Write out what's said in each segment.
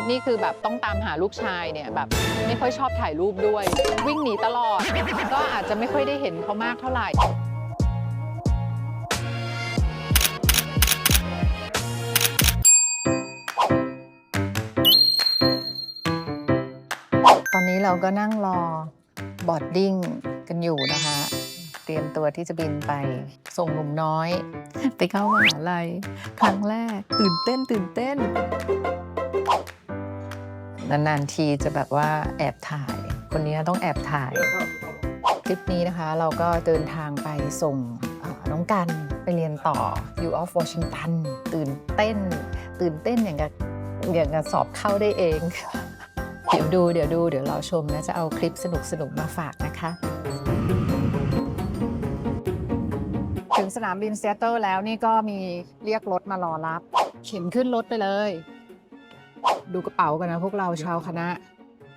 นุษนี่คือแบบต้องตามหาลูกชายเนี่ยแบบไม่ค่อยชอบถ่ายรูปด้วย วิ่งหนีตลอด ก็อาจจะไม่ค่อยได้เห็นเขามากเท่าไหร่ตอนนี้เราก็นั่งรอบอดดิ้งกันอยู่นะคะ เตรียมตัวที่จะบินไปส่งหนุ่มน้อย ไปเข้ามหาลัยครั้งแรกตื่นเต้นตื่นเต้น นานๆทีจะแบบว่าแอบถ่าย คนนี้ต้องแอบถ่าย คลิปนี้นะคะเราก็เดินทางไปส่งน้องกันไปเรียนต่อ U of Washington ตื่นเต้น ตื่นเต้นอย่างกับอย่างกับสอบเข้าได้เอง เดี๋ยวดูเดี๋ยวดูเดี๋ยวเราชมนะจะเอาคลิปสนุกสนุกๆมาฝากนะคะ ถึงสนามบินเซีแอตเทิลแล้วนี่ก็มีเรียกรถมารอรับ เข็นขึ้นรถไปเลย ดูกระเป๋ากันนะพวกเราชาวคณะ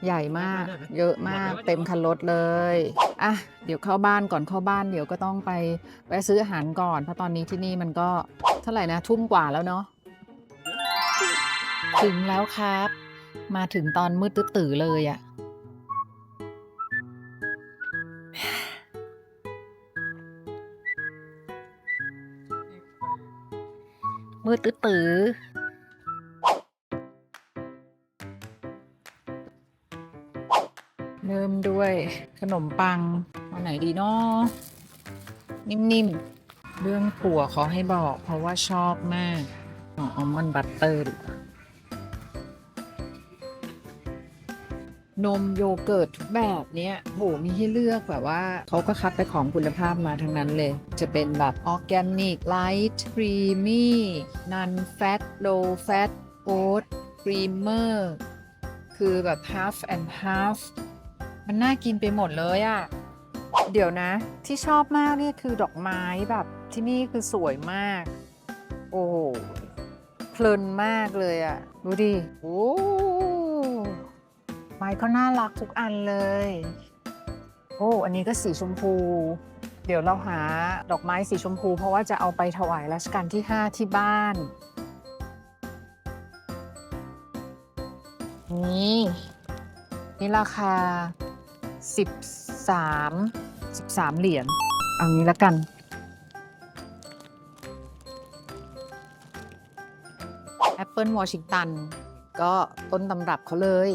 ใหญ่มาก เยอะมากเต็มคันรถเลยอะเดี๋ยวเข้าบ้านก่อนเข้าบ้านเดี๋ยวก็ต้องไปแวะซื้ออาหารก่อนเพราะตอนนี้ที่นี่มันก็เท่าไหร่นะทุ่มกว่าแล้วเนาะถึงแล้วครับ มาถึงตอนมืดตื้อๆเลยอะมืดตื้อ ด้วยขนมปังเอาไหนดีเนาะนิ่มๆ เรื่องถั่วขอให้บอก เพราะว่าชอบมากของอัลมอนด์บัตเตอร์นมโยเกิร์ตทุกแบบเนี้ยโหมีให้เลือกแบบว่าเขาก็คัดแต่ของคุณภาพมาทั้งนั้นเลย จะเป็นแบบออร์แกนิกไลท์ครีมมี่นันแฟตโลแฟตโอ๊ตครีมเมอร์คือแบบ half and half มันน่ากินไปหมดเลยอะเดี๋ยวนะ ที่ชอบมากเนี่ยคือดอกไม้แบบที่นี่คือสวยมาก โอ้โหเพลินมากเลยอะดูดิโอ้ไม้ก็น่ารักทุกอันเลย โอ้อันนี้ก็สีชมพู เดี๋ยวเราหาดอกไม้สีชมพู เพราะว่าจะเอาไปถวายรัชกาลที่ 5 ที่บ้านนี่นี่ราคา 13 13 เหรียญเอางี้ละกันแอปเปิลวอชิงตันก็ต้นตำรับเขาเลย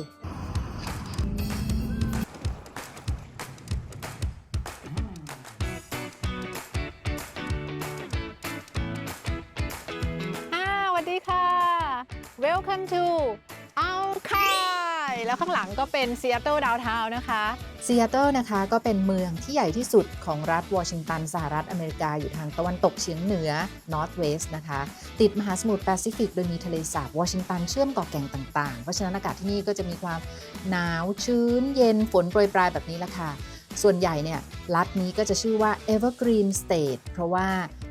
แล้วข้างหลังก็เป็น Seattle Downtown นะคะซีแอตเทิลนะคะก็เป็นเมืองที่ใหญ่ที่สุดของรัฐวอชิงตันสหรัฐอเมริกาอยู่ทางตะวันตกเฉียงเหนือ North West นะคะ ติดมหาสมุทรแปซิฟิกโดยมีทะเลสาบวอชิงตันเชื่อมเกาะแก่งต่างๆ เพราะฉะนั้นอากาศที่นี่ก็จะมีความหนาวชื้นเย็นฝนโปรยปลายแบบนี้ละค่ะส่วนใหญ่เนี่ยรัฐนี้ก็จะชื่อว่า Evergreen State เพราะว่า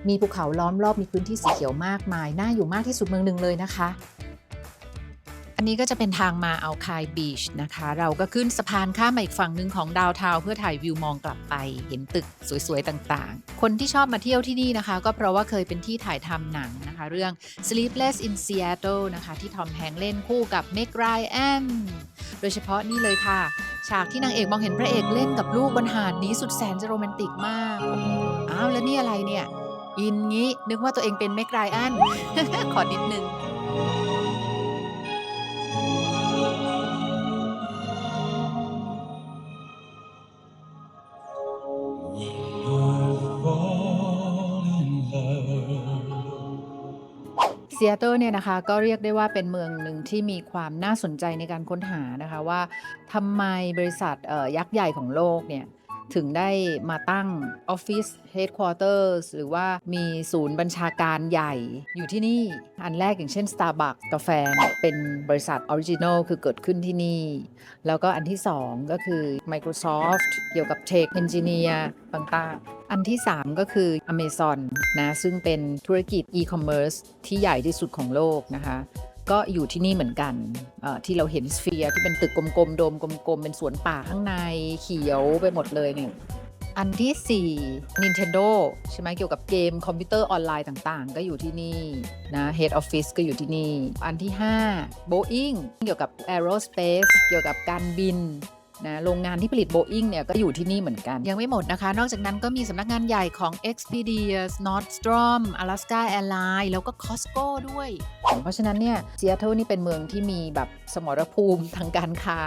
มีภูเขาล้อมรอบมีพื้นที่สีเขียวมากมาย น่าอยู่มากที่สุดเมืองหนึ่งเลยนะคะ อันนี้ก็จะเป็นทางมาเอาคายบีชนะคะ เราก็ขึ้นสะพานข้ามมาอีกฝั่งหนึ่งของดาวเทาวเพื่อถ่ายวิวมองกลับไป เห็นตึกสวยๆต่างๆ คนที่ชอบมาเที่ยวที่นี่นะคะ ก็เพราะว่าเคยเป็นที่ถ่ายทำหนังนะคะ เรื่อง Sleepless in Seattle นะคะ ที่ทอมแฮงเล่นคู่กับเมกไรแอนโดยเฉพาะนี่เลยค่ะ ฉากที่นางเอกมองเห็นพระเอกเล่นกับลูกบนหาดนี้สุดแสนจะโรแมนติกมากอ้าวแล้วนี่อะไรเนี่ยอินงี้นึกว่าตัวเองเป็นเมกไรแอนขอนิดนึง ซียเตอร์เนี่ยนะคะก็เรียกได้ว่าเป็นเมืองหนึ่งที่มีความน่าสนใจในการค้นหานะคะว่าทำไมบริษัทยักษ์ใหญ่ของโลกเนี่ย ถึงได้มาตั้งออฟฟิศเฮดค q u เตอร์หรือว่ามีศูนย์บัญชาการใหญ่อยู่ที่นี่ อันแรกอย่างเช่น Starbucks กาแฟเป็นบริษัทออริจิน l ลคือเกิดขึ้นที่นี่ แล้วก็อันที่ 2 ก็คือ Microsoft เกี่ยวกับ Tech Engineer ต่างๆ อันที่ 3 ก็คือ Amazon นะ ซึ่งเป็นธุรกิจ e-commerce ที่ใหญ่ที่สุดของโลกนะคะ ก็อยู่ที่นี่เหมือนกันที่เราเห็นสเฟียร์ที่เป็นตึกกลมๆโดมกลมๆ เป็นสวนป่าข้างในเขียวไปหมดเลยเนี่ยอันที่ 4 Nintendo ใช่ไหมเกี่ยวกับเกมคอมพิวเตอร์ออนไลน์ต่างๆ ก็อยู่ที่นี่นะ Head Office ก็อยู่ที่นี่ อันที่ 5 Boeing เกี่ยวกับ Aerospace เกี่ยวกับการบิน นะโรงงานที่ผลิต Boeing เนี่ยก็อยู่ที่นี่เหมือนกัน ยังไม่หมดนะคะ นอกจากนั้นก็มีสำนักงานใหญ่ของ Expedia Nordstrom Alaska Airlines แล้วก็ Costco ด้วย เพราะฉะนั้นเนี่ยซีแอตเทิลนี่เป็นเมืองที่มีแบบสมรภูมิทางการค้า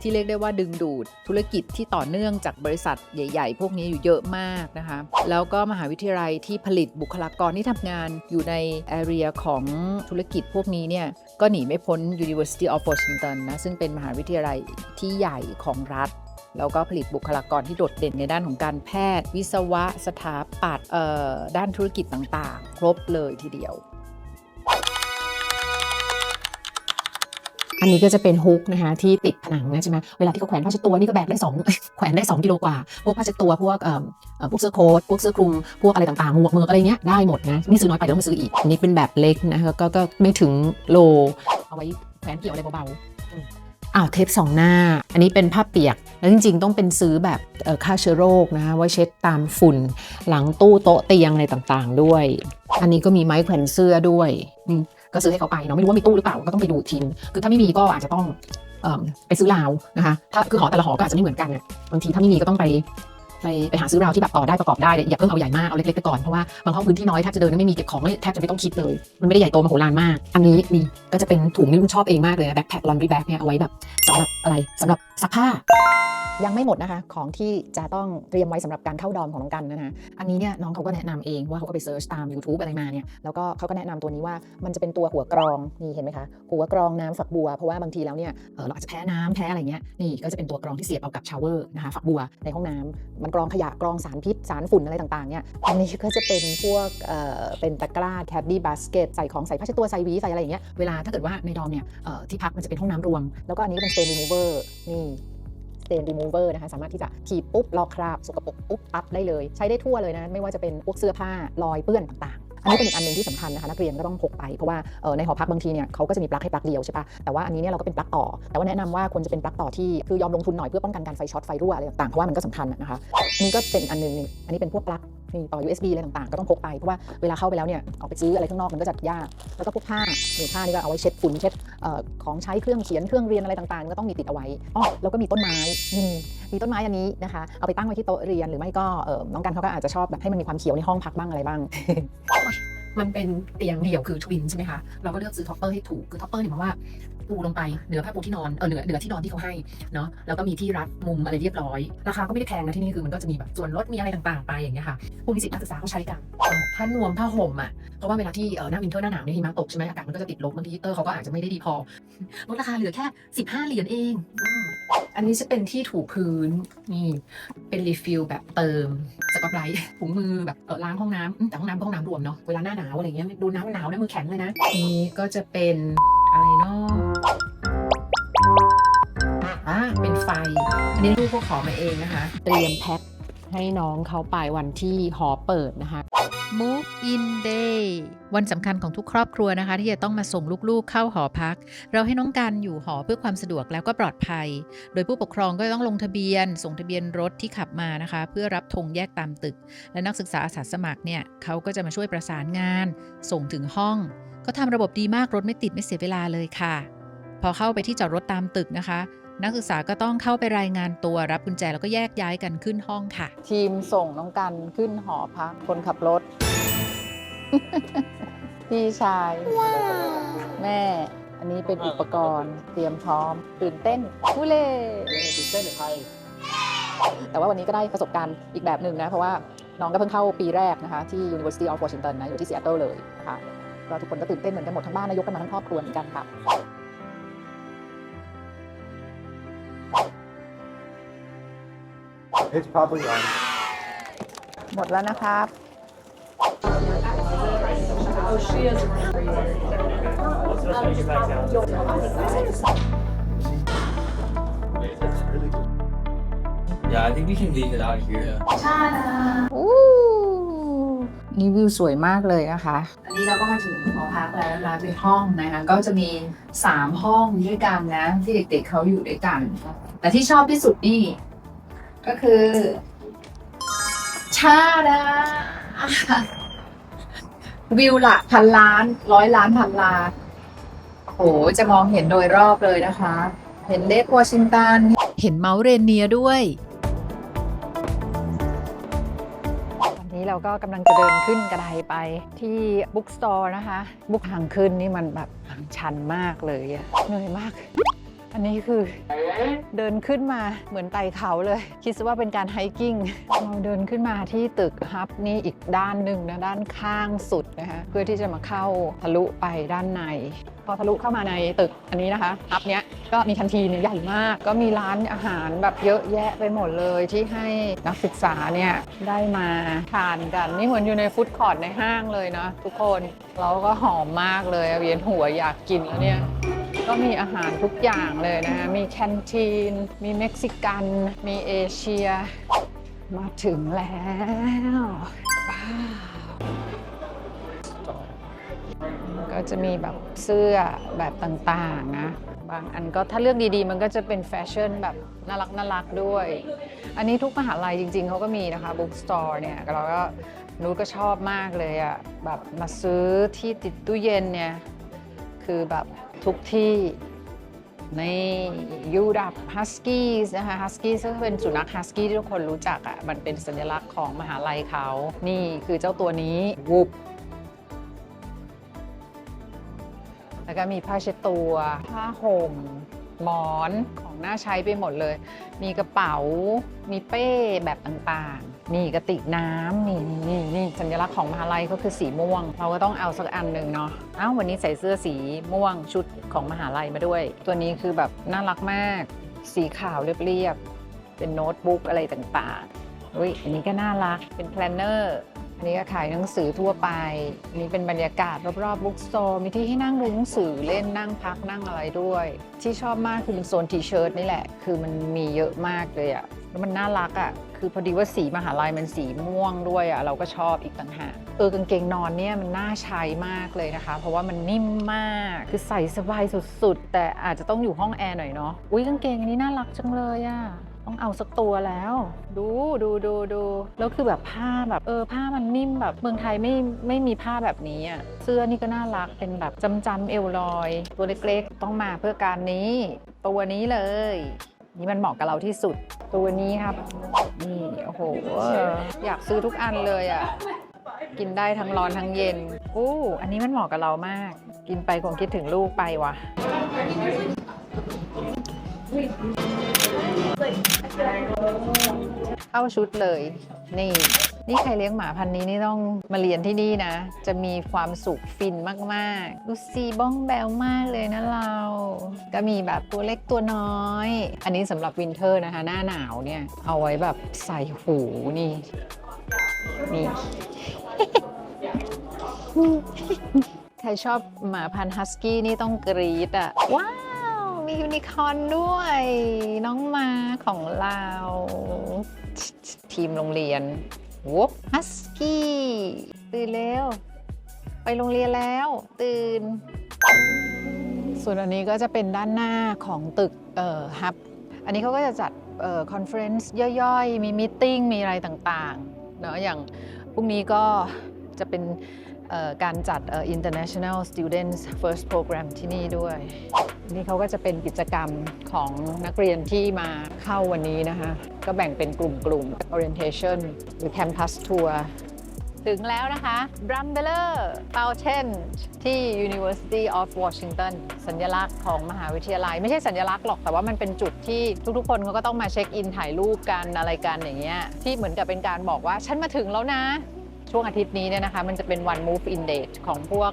ที่เรียกได้ว่าดึงดูดธุรกิจที่ต่อเนื่องจากบริษัทใหญ่ ๆ พวกนี้อยู่เยอะมากนะคะ แล้วก็มหาวิทยาลัยที่ผลิตบุคลากรที่ทำงานอยู่ใน area ของธุรกิจพวกนี้เนี่ยก็หนีไม่พ้น University of Washington นะซึ่งเป็นมหาวิทยาลัยที่ใหญ่ของรัฐ แล้วก็ผลิตบุคลากรที่โดดเด่นในด้านของการแพทย์ วิศวะ สถาปัตย์ด้านธุรกิจต่างๆ ครบเลยทีเดียว อันนี้ก็จะเป็นฮุกนะคะที่ติดผนังนะใช่ไหมเวลาที่เขาแขวนผ้าเช็ดตัวนี่ก็แบกได้สองแขวนได้ 2กิโลกว่า พวกผ้าเช็ดตัวพวกเอ่อเอ่อพวกเสื้อโค้ทพวกเสื้อคลุมพวกอะไรต่างๆหมวกเมือกอะไรเงี้ยได้หมดนะนี่ซื้อน้อยไปเดี๋ยวต้องมาซื้ออีกอันนี้เป็นแบบเล็กนะคะก็ก็ไม่ถึงโลเอาไว้แขวนเกี่ยวอะไรเบาๆ อ้าวเทปสองหน้า อันนี้เป็นผ้าเปียก แล้วจริงๆ ต้องเป็นซื้อแบบฆ่าเชื้อโรคนะคะไว้เช็ดตามฝุ่น หลังตู้โต๊ะเตียงอะไรต่างๆ ด้วย อันนี้ก็มีไม้แขวนเสื้อด้วยก็ซื้อให้เขาไปเนาะไม่รู้ว่ามีตู้หรือเปล่าก็ต้องไปดูทีนึงคือถ้าไม่มีก็อาจจะต้องเอิ่มไปซื้อราวนะคะ ถ้าคือหอแต่ละหอก็อาจจะไม่เหมือนกันเนี่ยบางทีถ้าไม่มีก็ต้องไป ไปไปหาซื้อราวที่แบบต่อได้ประกอบได้อย่าเพิ่งเอาใหญ่มากเอาเล็กๆไปก่อนเพราะว่าบางห้องพื้นที่น้อยแทบจะเดินไม่มีเก็บของแทบจะไม่ต้องคิดเลย มันไม่ได้ใหญ่โตมโหฬารมาก อันนี้นี่ก็จะเป็นถุงที่คุณชอบเองมากเลยแบ็คแพคลอนดรีแบ็คเนี่ยเอาไว้แบบสำหรับอะไรสำหรับซักผ้ายังไม่หมดนะคะของที่จะต้องเตรียมไว้สำหรับการเข้าดอมของน้องกันนะคะอันนี้เนี่ยน้องเขาก็แนะนำเองว่าเขาก็ไปเซิร์ชตาม YouTube อะไรมาเนี่ยแล้วก็เขาก็แนะนำตัวนี้ว่ามันจะเป็นตัวหัวกรองนี่เห็นไหมคะหัวกรองน้ำฝักบัวเพราะว่าบางทีแล้วเนี่ยเราอาจจะแพ้น้ำแพ้อะไรเงี้ยนี่ก็จะเป็นตัวกรองที่เสียบเอากับชาวเวอร์นะคะฝักบัวในห้องน้ำมันกรองขยะกรองสารพิษ สารฝุ่นอะไรต่างๆเนี่ยอันนี้ก็จะเป็นพวกเเป็นตะกร้าแคดดี้บาสเกตใส่ของใส่ผ้าเช็ดตัวใส่วีใส่อะไรอย่างเงี้ยเวลาถ้าเกิดว่าในดอมเนี่ยที่พักมันจะเป็นห้องน้ำรวม แล้วก็อันนี้ก็เป็น stain remover นี่ stain remover นะคะสามารถที่จะขีดปุ๊บลอกคราบสกปรกปุ๊บปั๊บได้เลย ใช้ได้ทั่วเลยนะไม่ว่าจะเป็นพวกเสื้อผ้า รอยเปื้อนต่างๆ อันนี้เป็นอีกอันหนึ่งที่สำคัญนะคะนักเรียนก็ต้องพกไปเพราะว่าในหอพักบางทีเนี่ยเขาก็จะมีปลั๊กให้ปลั๊กเดียวใช่ปะแต่ว่าอันนี้เนี่ยเราก็เป็นปลั๊กต่อ แต่ว่าแนะนำว่าควรจะเป็นปลั๊กต่อที่คือยอมลงทุนหน่อยเพื่อป้องกันการไฟช็อตไฟรั่วอะไรต่างๆเพราะว่ามันก็สำคัญนะคะนี่ก็เป็นอันหนึงนี่อันนี้เป็นพวกปลั๊ก นี่ต่อ USB อะไรต่างๆ ก็ต้องพกไป เพราะว่าเวลาเข้าไปแล้วเนี่ยออกไปซื้ออะไรข้างนอกมันก็จะยาก แล้วก็พวกผ้านี่ผ้านี่ก็เอาไว้เช็ดฝุ่นเช็ดออของใช้เครื่องเขียนเครื่องเรียนอะไรต่างๆ ก็ต้องมีติดเอาไว้อ๋อแล้วก็มีต้นไม้มีต้นไม้อันนี้นะคะ เอาไปตั้งไว้ที่โต๊ะเรียนหรือไม่ก็น้องกันเขาก็อาจจะชอบแบบให้มันมีความเขียวในห้องพักบ้างอะไรบ้างมันเป็นเตียงเดี่ยวคือทวินใช่ไหมคะ เราก็เลือกซื้อท็อปเปอร์ให้ถูก คือท็อปเปอร์เนี่ยหมายว่า ปูลงไปเหนือผ้าปูที่นอนเออเหนือเหนือที่นอนที่เขาให้เนาะแล้วก็มีที่รัดมุมอะไรเรียบร้อย ราคาก็ไม่ได้แพงนะที่นี่คือมันก็จะมีแบบส่วนลดมีอะไรต่างๆ ไปอย่างเงี้ยค่ะผู้มีสิทธินักศึกษาเขาใช้กันผ้านวมผ้าห่มอะเพราะว่าเวลาที่เออหน้าวินเทอร์หน้าหนาวเนี่ยหิมะตกใช่ไหมอากาศมันก็จะติดลบบางทีฮีเตอร์เขาก็อาจจะไม่ได้ดีพอลดราคาเหลือแค่ 15 เหรียญเอง อันนี้จะเป็นที่ถูพื้นนี่เป็นรีฟิลแบบเติมสกอตไบรท์ถุงมือแบบเออล้างห้องน้ำแต่ห้องน้ำก็ห้องน้ำรวมเนาะเวลาหน้าหนาวอะไรเงี้ยดูน้ำหนาวนะมือแข็งเลยนะอันนี้ก็จะเป็นอะไรเนาะ อ่าเป็นไฟ อันนี้ลูกพวกขอมาเองนะคะ เตรียมแพ็คให้น้องเขาไปวันที่หอเปิดนะคะ Move in Day วันสำคัญของทุกครอบครัวนะคะ ที่จะต้องมาส่งลูกๆเข้าหอพัก เราให้น้องการอยู่หอเพื่อความสะดวกแล้วก็ปลอดภัย โดยผู้ปกครองก็ต้องลงทะเบียน ส่งทะเบียนรถที่ขับมานะคะ เพื่อรับธงแยกตามตึก และนักศึกษาอาสาสมัครเนี่ยเขาก็จะมาช่วยประสานงาน ส่งถึงห้องเขาทำระบบดีมากรถไม่ติดไม่เสียเวลาเลยค่ะ พอเข้าไปที่จอดรถตามตึกนะคะ นักศึกษาก็ต้องเข้าไปรายงานตัวรับกุญแจแล้วก็แยกย้ายกันขึ้นห้องค่ะ ทีมส่งน้องกันขึ้นหอพักคนขับรถ พี่ชาย แม่ อันนี้เป็นอุปกรณ์เตรียมพร้อม ตื่นเต้นผู้เล่ตื่นเต้นหรือใครแต่ว่าวันนี้ก็ได้ประสบการณ์อีกแบบหนึ่งนะ เพราะว่าน้องก็เพิ่งเข้าปีแรกนะคะ ที่ University of Washington นะ อยู่ที่ซีแอตเทิลเลยนะคะก็ทุกคนก็ตื่นเต้นเหมือนกันหมดทั้งบ้านนะยกกันมาทั้งครอบครัวเหมือนกันค่ะ It's probably on. หมดแล้วนะครับ Yeah, I think we can leave it out here. อู้นี่วิวสวยมากเลยนะคะ อันนี้เราก็มาถึงหอพักแล้วนะคะเป็นห้องนะคะ ก็จะมี 3 ห้องด้วยกันนะ ที่เด็กๆเขาอยู่ด้วยกัน แต่ที่ชอบที่สุดนี่ ก็คือ ชาดาวิวหลักพันล้าน ร้อยล้านพันล้านโหจะมองเห็นโดยรอบเลยนะคะ เห็นเลกวอชิงตัน เห็นเมาส์เรนเนียด้วย วันนี้เราก็กำลังจะเดินขึ้นกระไดไปที่บุ๊กสตอร์นะคะ บุ๊กทางขึ้นนี่มันแบบชันมากเลยอะเหนื่อยมาก อันนี้คือเดินขึ้นมาเหมือนไต่เขาเลย คิดว่าเป็นการไฮกิ้งเราเดินขึ้นมาที่ตึกฮับนี่อีกด้านหนึ่งนะด้านข้างสุดนะคะเพื่อที่จะมาเข้าทะลุไปด้านใน พอทะลุเข้ามาในตึกอันนี้นะคะฮับเนี้ยก็มีทันทีเนี่ยใหญ่มาก ก็มีร้านอาหารแบบเยอะแยะไปหมดเลยที่ให้นักศึกษาเนี่ยได้มาทานกัน นี่เหมือนอยู่ในฟู้ดคอร์ทในห้างเลยนะทุกคนแล้วก็หอมมากเลยเวียนหัวอยากกินแล้วเนี่ย ก็มีอาหารทุกอย่างเลยนะ มีแคนทีน มีเม็กซิกัน มีเอเชีย มาถึงแล้วว้าวก็จะมีแบบเสื้อแบบต่างๆนะ บางอันก็ถ้าเลือกดีๆ มันก็จะเป็นแฟชั่นแบบน่ารักน่ารักด้วย อันนี้ทุกมหาลัยจริงๆ เขาก็มีนะคะบุ๊กสตอร์เนี่ยเราก็นูก็ชอบมากเลยอะ่ะแบบมาซื้อที่ติดตู้เย็นเนี่ย คือแบบ ทุกที่ในยูดับฮัสกี้นะคะฮัสกี้ซึ่งเป็นสุนัขฮัสกี้ที่ทุกคนรู้จักอะ่ะมันเป็นสัญลักษณ์ของมหาลัยเขา นี่คือเจ้าตัวนี้วูบแล้วก็มีผ้าเช็ดตัวผ้าห่มหมอนของน่าใช้ไปหมดเลย มีกระเป๋า มีเป้แบบต่างๆ นี่กระติกน้ำนี่นี่นี่นี่สัญลักษณ์ของมหาลัยก็คือสีม่วง เราก็ต้องเอาสักอันหนึ่งเนาะอ้าววันนี้ใส่เสื้อสีม่วงชุดของมหาลัยมาด้วย ตัวนี้คือแบบน่ารักมาก สีขาวเรียบๆเป็นโน้ตบุ๊กอะไรต่างๆอุ้ยอันนี้ก็น่ารักเป็นแพลนเนอร์อันนี้ก็ขายหนังสือทั่วไปอันนี้เป็นบรรยากาศรอบๆบุ๊กโตร์มีที่ให้นั่งดูหนังสือเล่นนั่งพักนั่งอะไรด้วย ที่ชอบมากคือเป็นโซนทีเชิร์ตนี่แหละ คือมันมีเยอะมากเลยอะแล้วมันน่ารักอะ คือพอดีว่าสีมหาลัยมันสีม่วงด้วยอะเราก็ชอบอีกต่างหากเออกางเกงนอนเนี่ยมันน่าใช้มากเลยนะคะ เพราะว่ามันนิ่มมากคือใส่สบายสุดๆ แต่อาจจะต้องอยู่ห้องแอร์หน่อยเนาะอุ้ยกางเกงอันนี้น่ารักจังเลยอะต้องเอาสักตัวแล้ว ดูดูดูดูแล้วคือแบบผ้าแบบเออผ้ามันนิ่มแบบเมืองไทยไม่ไม่มีผ้าแบบนี้อะเสื้อนี่ก็น่ารักเป็นแบบจำจำๆเอวลอย ตัวเล็กๆ ต้องมาเพื่อการนี้ ตัวนี้เลย นี่มันเหมาะกับเราที่สุด ตัวนี้ครับ นี่โอ้โห อยากซื้อทุกอันเลยอะ กินได้ทั้งร้อนทั้งเย็นอู้อันนี้มันเหมาะกับเรามาก กินไปคงคิดถึงลูกไปว่ะ เข้าชุดเลย นี่ นี่ใครเลี้ยงหมาพันนี้นี่ต้องมาเรียนที่นี่นะ จะมีความสุขฟินมากๆดูสีบ้องแบวมากเลยนะเรา ก็มีแบบตัวเล็กตัวน้อย อันนี้สำหรับวินเทอร์นะคะ หน้าหนาวเนี่ย เอาไว้แบบใส่หูนี่ นี่ใครชอบหมาพันฮัสกี้นี่ต้องกรี๊ดอะว้าว มียูนิคอร์นด้วย น้องมาของเรา ทีมโรงเรียนวบฮัสกี้ตื่นแล้ว ไปโรงเรียนแล้ว ตื่น ส่วนอันนี้ก็จะเป็นด้านหน้าของตึกเอ่อฮับ อันนี้เขาก็จะจัดเอ่อคอนเฟรนซ์ย่อยๆ มีมิ팅มีอะไรต่างๆเนาะอย่างพรุ่งนี้ก็จะเป็น การจัด International Students First Program ที่นี่ด้วย นี่เขาก็จะเป็นกิจกรรมของนักเรียนที่มาเข้าวันนี้นะคะ ก็แบ่งเป็นกลุ่มๆ orientation หรือ campus tour ถึงแล้วนะคะ b r u m b e l e r Fountain ที่ University of Washington สัญลักษณ์ของมหาวิทยาลัย ไม่ใช่สัญลักษณ์หรอกแต่ว่ามันเป็นจุดที่ทุกๆ คนเขาก็ต้องมาเช็คอินถ่ายรูปกันอะไรกันอย่างเงี้ยที่เหมือนกับเป็นการบอกว่า ฉันมาถึงแล้วนะ ช่วงอาทิตย์นี้เนี่ยนะคะมันจะเป็นวัน move in date ของพวก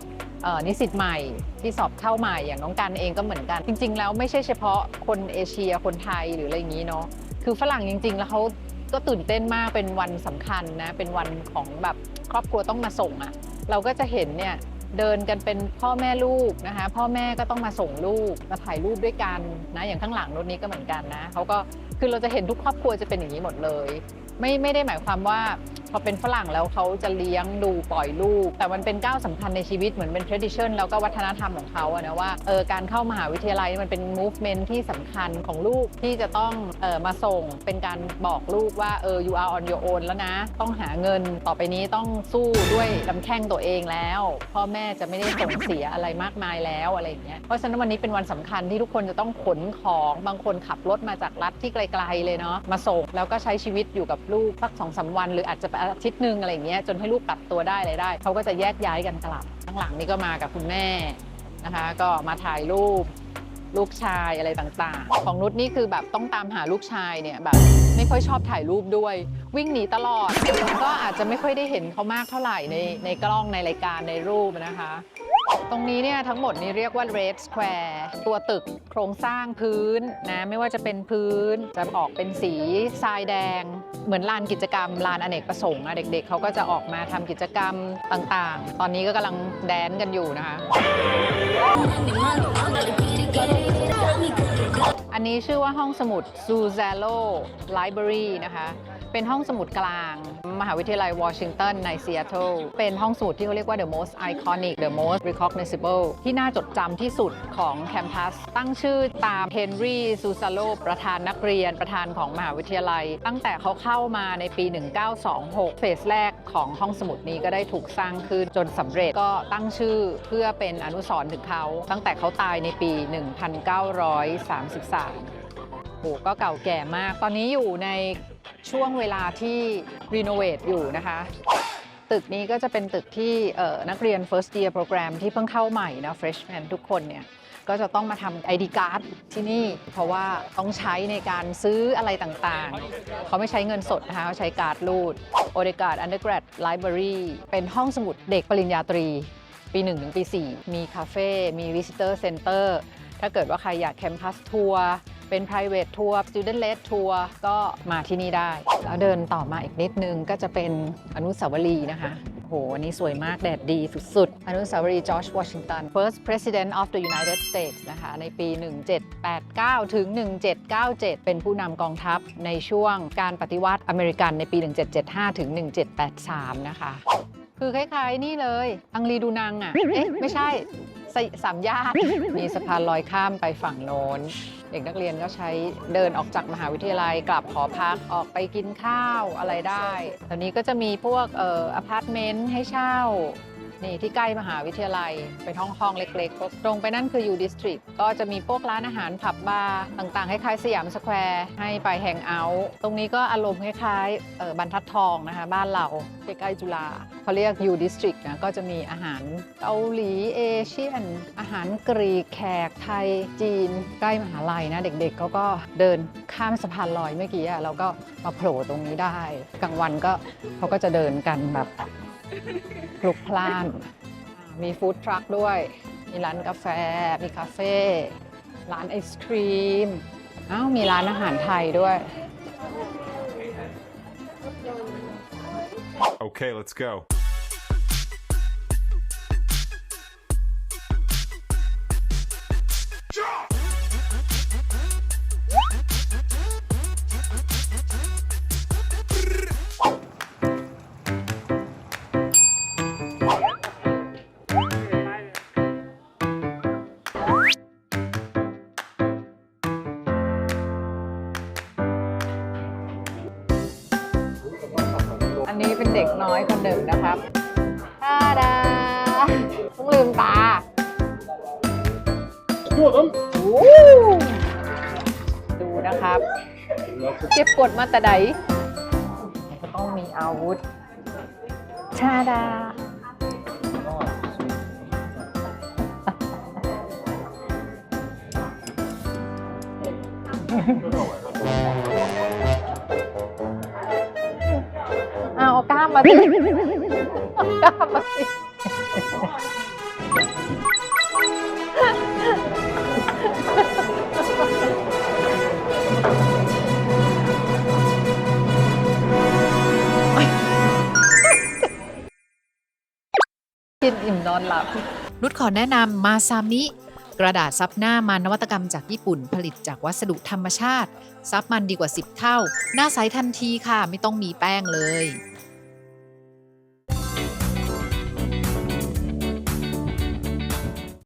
นิสิตใหม่ที่สอบเข้าใหม่อย่างน้องกันเองก็เหมือนกัน จริง ๆ แล้วไม่ใช่เฉพาะคนเอเชียคนไทยหรืออะไรอย่างนี้เนาะคือฝรั่งจริง ๆ แล้วเขาก็ตื่นเต้นมากเป็นวันสำคัญนะเป็นวันของแบบครอบครัวต้องมาส่งอะ่ะเราก็จะเห็นเนี่ยเดินกันเป็นพ่อแม่ลูกนะคะพ่อแม่ก็ต้องมาส่งลูกมาถ่ายรูปด้วยกันนะอย่างข้างหลังรถนี้ก็เหมือนกันนะเขาก็คือเราจะเห็นทุกครอบครัวจะเป็นอย่างนี้หมดเลย ไม่ไม่ได้หมายความว่า พอเป็นฝรั่งแล้วเขาจะเลี้ยงดูปล่อยลูก แต่มันเป็นก้าวสำคัญในชีวิตเหมือนเป็น tradition แล้วก็วัฒนธรรมของเขาอะนะว่าเออการเข้ามหาวิทยาลัยมันเป็น movement ที่สำคัญของลูกที่จะต้องเออมาส่งเป็นการบอกลูกว่าเออ you are on your own แล้วนะ ต้องหาเงินต่อไปนี้ต้องสู้ด้วยลำแข้งตัวเองแล้ว พ่อแม่จะไม่ได้ส่งเสียอะไรมากมายแล้วอะไรอย่างเงี้ยเพราะฉะนั้นวันนี้เป็นวันสำคัญที่ทุกคนจะต้องขนของบางคนขับรถมาจากรัฐที่ไกลๆเลยเนาะมาส่งแล้วก็ใช้ชีวิตอยู่กับลูกสักสองสามวัน หรืออาจจะไปอาทิตย์หนึ่งอะไรอย่างเงี้ยจนให้ลูกปรับตัวได้อะไรได้เขาก็จะแยกย้ายกันกลับข้างหลังนี่ก็มากับคุณแม่นะคะ ก็มาถ่ายรูปลูกชายอะไรต่างๆ ของนุชนี่คือแบบต้องตามหาลูกชายเนี่ยแบบไม่ค่อยชอบถ่ายรูปด้วย วิ่งหนีตลอด ก็อาจจะไม่ค่อยได้เห็นเขามากเท่าไหร่ในในกล้องในรายการในรูปนะคะ ตรงนี้เนี่ยทั้งหมดนี้เรียกว่า Red Square ตัวตึกโครงสร้างพื้นนะไม่ว่าจะเป็นพื้นจะออกเป็นสีทรายแดง เหมือนลานกิจกรรมลานอเนกประสงค์อะเด็กๆเขาก็จะออกมาทำกิจกรรมต่างๆ ตอนนี้ก็กำลังแดนกันอยู่นะคะ อันนี้ชื่อว่าห้องสมุด s u z a l o Library นะคะ เป็นห้องสมุดกลาง มหาวิทยาลัยวอชิงตันในซีแอตเทิลเป็นห้องสมุดที่เขาเรียกว่า the most iconic the most recognizable ที่น่าจดจำที่สุดของแคมปัส ตั้งชื่อตามเฮนรี่ซูซาโลประธานนักเรียนประธานของมหาวิทยาลัย ตั้งแต่เขาเข้ามาในปี 1926 เฟสแรกของห้องสมุดนี้ก็ได้ถูกสร้างขึ้นจนสำเร็จก็ตั้งชื่อเพื่อเป็นอนุสรณ์ถึงเขา ตั้งแต่เขาตายในปี 1933โอ้ก็เก่าแก่มาก ตอนนี้อยู่ใน ช่วงเวลาที่รีโนเวทอยู่นะคะ ตึกนี้ก็จะเป็นตึกที่นักเรียน first year program ที่เพิ่งเข้าใหม่นะ freshman ทุกคนเนี่ยก็จะต้องมาทำ ID card ที่นี่ เพราะว่าต้องใช้ในการซื้ออะไรต่างๆ เขาไม่ใช้เงินสดนะคะเขาใช้การ์ดรูด o d e g a r d Undergrad Library เป็นห้องสมุดเด็กปริญญาตรี ปี 1 ถึงปี 4 มีคาเฟ่ มี Visitor Center ถ้าเกิดว่าใครอยากแคมปัสทัวร์ เป็น private ทัวร์ student led ทัวร์ก็มาที่นี่ได้ แล้วเดินต่อมาอีกนิดนึงก็จะเป็นอนุสาวรีย์นะคะโหอันนี้สวยมากแดดดีสุดๆ อนุสาวรีย์จอร์จวอชิงตัน first president of the United States นะคะ ในปี 1789 ถึง 1797 เป็นผู้นำกองทัพในช่วงการปฏิวัติอเมริกันในปี 1775 ถึง 1783 นะคะ คือคล้ายๆนี่เลย อังรีดูนังอะ เอ๊ะ ไม่ใช่ สสามญานมีสะพานลอยข้ามไปฝั่งโน้น เด็กนักเรียนก็ใช้เดินออกจากมหาวิทยาลัยกลับหอพักออกไปกินข้าวอะไรได้ตอนนี้ก็จะมีพวกอออพาร์ตเมนต์ให้เช่า นี่ที่ใกล้มหาวิทยาลัย เป็นห้องห้องเล็กๆ ตรงไปนั่นคือยูดิสทริกก็จะมีพวกร้านอาหารผับบาร์ต่างๆ คล้ายๆ สยามสแควร์ให้ไปแฮงเอาท์ตรงนี้ก็อารมณ์คล้ายๆบรรทัดทองนะคะ บ้านเราใกล้ๆจุฬาเขาเรียกยูดิสทริกนะก็จะมีอาหารเกาหลีเอเชียน อาหารกรีกแขกไทยจีน ใกล้มหาลัยนะ เด็กๆเขาก็เดินข้ามสะพานลอยเมื่อกี้เราก็มาโผล่ตรงนี้ได้กลางวันก็เขาก็จะเดินกันแบบ พลุกพล่าน มีฟู้ดทรัคด้วย มีร้านกาแฟ มีคาเฟ่ ร้านไอศครีม อ้าวมีร้านอาหารไทยด้วย Okay, let's go. ด็กน้อยคนหนึ่งนะครับตาดาต้องลืมตาดูดูนะครับ เก็บกดมาแต่ใดก็ต้องมีอาวุธ ชาดา เอาเอากล้ามมาสิเอากล้ามมาสิกินอิ่มนอนหลับนุชขอแนะนำมาซามิ กระดาษซับหน้ามันนวัตกรรมจากญี่ปุ่นผลิตจากวัสดุธรรมชาติ ซับมันดีกว่า 10 เท่า หน้าใสทันทีค่ะ ไม่ต้องมีแป้งเลย